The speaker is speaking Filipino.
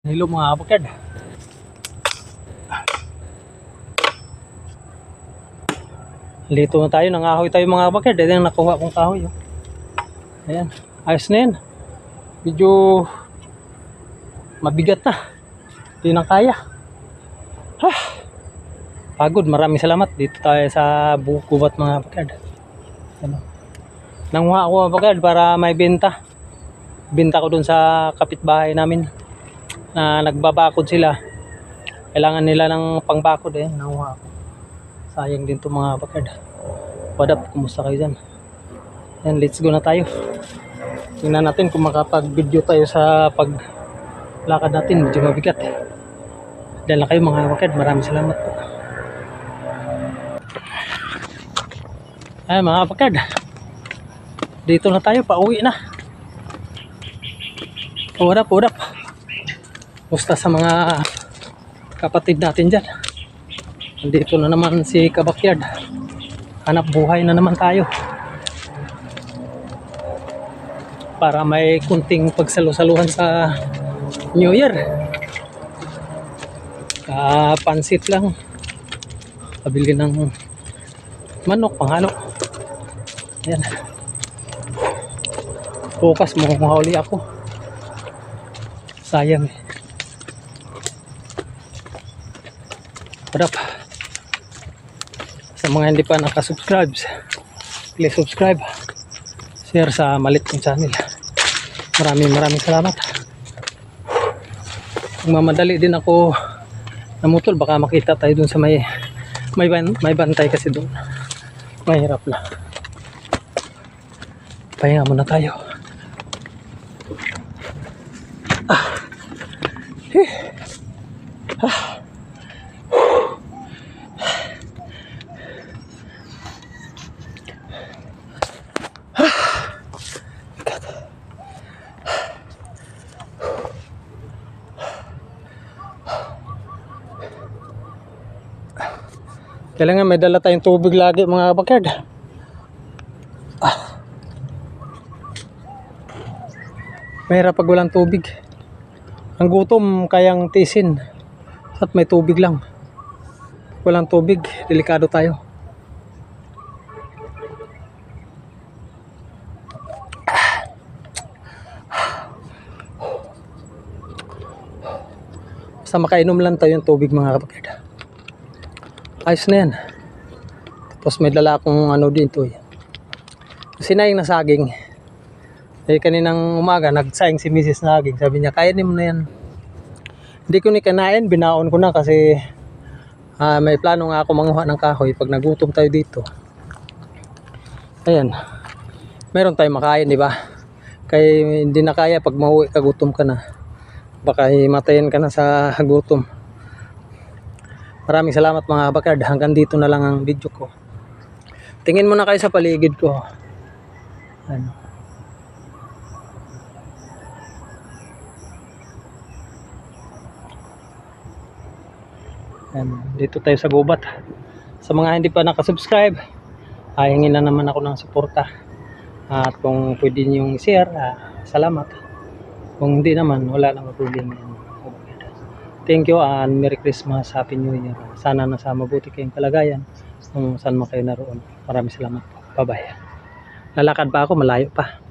Hello mga kapakad. Lito na tayo, nangahoy tayo mga kapakad. Ayan, nakuha kong kahoy. Oh. Ayan, ayos na yan. Medyo mabigat na. Hindi na kaya. Ha! Pagod, maraming salamat. Dito tayo sa Bukubat mga kapakad. Ano? Nanguha ako mga kapakad para may benta. Benta ko dun sa kapitbahay namin na nagbabakod sila. Kailangan nila ng pangbakod eh. Nakuha ako. Sayang din to mga bakad. What up? Kumusta kayo dyan? Yan, let's go na tayo. Tingnan natin kung makapag-video tayo sa paglakad natin. Medyo mabigat. Dahil na kayo mga bakad. Maraming salamat po. Ay mga bakad. Dito na tayo. Pauwi na. What up? What up? Musta sa mga kapatid natin dyan. Nandito na naman si Kabakyard. Hanap buhay na naman tayo. Para may kunting pagsalusaluhan sa New Year. Kapansit lang. Pabili ng manok, panghalo. Ayan. Bukas mo uli ako. Sayang eh. Up? Sa mga hindi pa nakasubscribe, please subscribe. Share sa malit kong channel. Maraming maraming salamat. Kung mamadali din ako na motor, baka makita tayo dun sa may may, ban, may bantay kasi doon. Mahirap lang. Pahinga muna tayo. Kailangan may dala tayong tubig lagi mga kapakad. Ah. Mahirap pag walang tubig. Ang gutom kayang tisin. At may tubig lang. Walang tubig, delikado tayo. Basta makainom lang tayo ng tubig mga kapakad. Ayos na yan. Tapos may dala akong ano dito eh. Sinayang na saging. Eh kaninang umaga, nagsayang si Mrs. na saging. Sabi niya, kainin mo na yan. Hindi ko ni kanain, binaon ko na kasi ah, may plano nga ako manguha ng kahoy pag nagutom tayo dito. Ayan. Meron tayong makain, di ba? Kaya hindi na kaya pag mauwi ka, ka na. Baka himatayin ka na sa gutom. Maraming salamat mga bakard. Hanggang dito na lang ang video ko. Tingin muna kayo sa paligid ko. Ano. Ayan, dito tayo sa gubat. Sa mga hindi pa nakasubscribe, ay hingin na naman ako ng suporta. At kung pwede niyong share, ah, salamat. Kung hindi naman, wala namang problema. Thank you and Merry Christmas, Happy New Year. Sana nasa mabuti kayong kalagayan kung saan man kayo naroon. Maraming salamat po. Bye-bye. Lalakad pa ako, malayo pa.